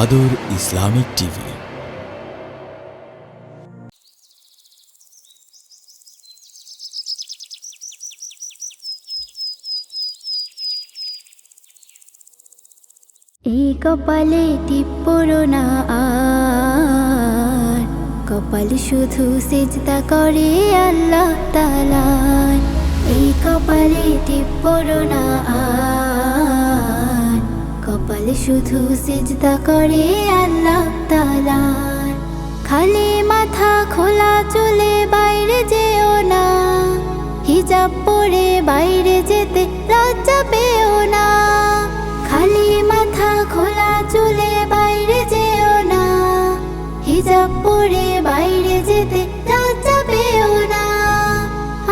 আদর Islamic TV. এই কপালে টিপ্পরো না আর। কপাল শুধু সেজদা করে আল্লাহ তালার এই কপালে টিপ্পরো না আর। শুধু সেজদা করে আল্লাহ তালার খালি মাথা খোলা চলে বাইরে যেও না। হিজাব পরে বাইরে যেতে লজ্জা পেও না। খালি মাথা খোলা চলে বাইরে যেও না। হিজাব পরে বাইরে যেতে লজ্জা পেও না।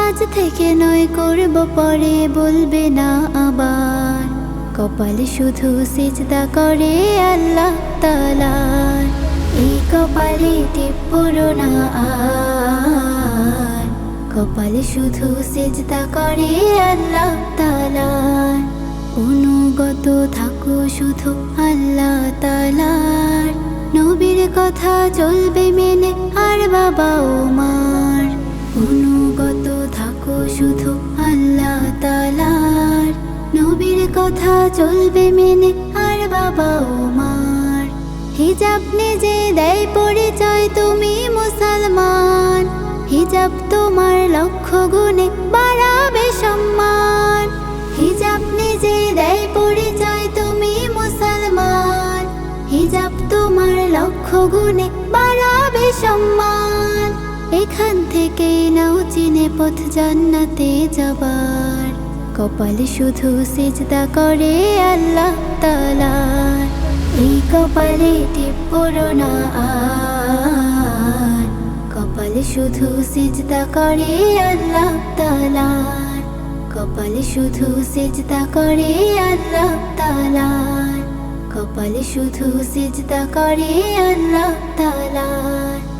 আজ থেকে নয় করব পরে বলবে না আবার। কপালে শুধু সিজদা করে আল্লাহ তালার এই কপালে টিপ্পরো না আর। কপালে শুধু সিজদা করে আল্লাহ তালার অনুগত থাকো শুধু আল্লাহ তালার নবীর কথা চলবে মেনে আর বাবা ও মার কথা চলবে মেনে আর বাবা ও মার। হিজাব নিজে দেয় পরিচয়, তুমি মুসলমান। হিজাব তোমার লক্ষ্য গুণে বাড়াবে সম্মান। হিজাব নিজে দেয় পরিচয়, তুমি মুসলমান। হিজাব তোমার লক্ষ্য গুণে বাড়াবে সম্মান। এখান থেকে নাও চিনে পথ জান্নাতে যাবার। কপালে শুধু সিজদা করে আল্লাহ তালার এই কপালে টিপ্পরো না আর। কপালে শুধু সেজদা করে আল্লাহ তালার কপালে শুধু সিজদা করে আল্লাহ তালার কপালে শুধু সেজদা করে আল্লাহ তালার